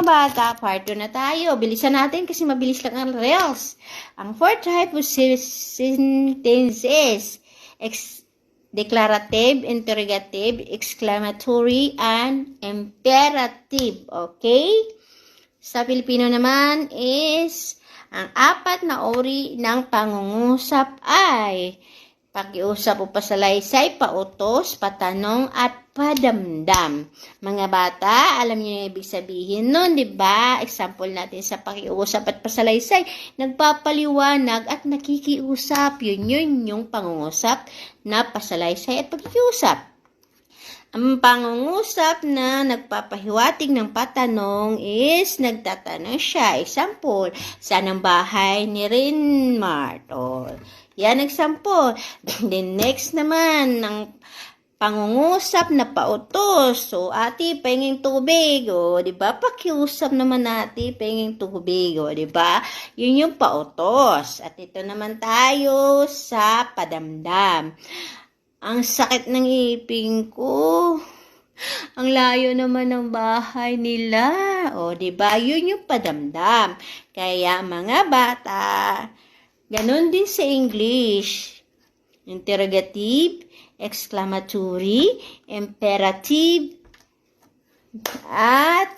mga bata, part 2 na tayo. Bilisan natin kasi mabilis lang ang reels. Ang fourth of sentences. Ex declarative, interrogative, exclamatory, and imperative. Okay? Sa Filipino naman is, ang apat na uri ng pangungusap ay pakiusap o pasalaysay, pautos, patanong, at padamdam. Mga bata, alam niyo yung ibig sabihin nun, di ba? Example natin sa pakiusap at pasalaysay, nagpapaliwanag at nakikiusap. Yun yun yung pangungusap na pasalaysay at pakikiusap. Ang pangungusap na nagpapahiwatig ng patanong is nagtatanong siya. Example, saan ang bahay ni Rinmart? O, yan example. Then next naman, ng pangungusap na pautos. So, ate, pahinging tubig. O, di ba? Pakiusap naman ate, pahinging tubig. O, di ba? Yun yung pautos. At ito naman tayo sa padamdam. Ang sakit ng ipin ko. Ang layo naman ng bahay nila. O, di ba? Yun yung padamdam. Kaya mga bata, ganun din sa English. Interrogative, exclamatory, imperative, at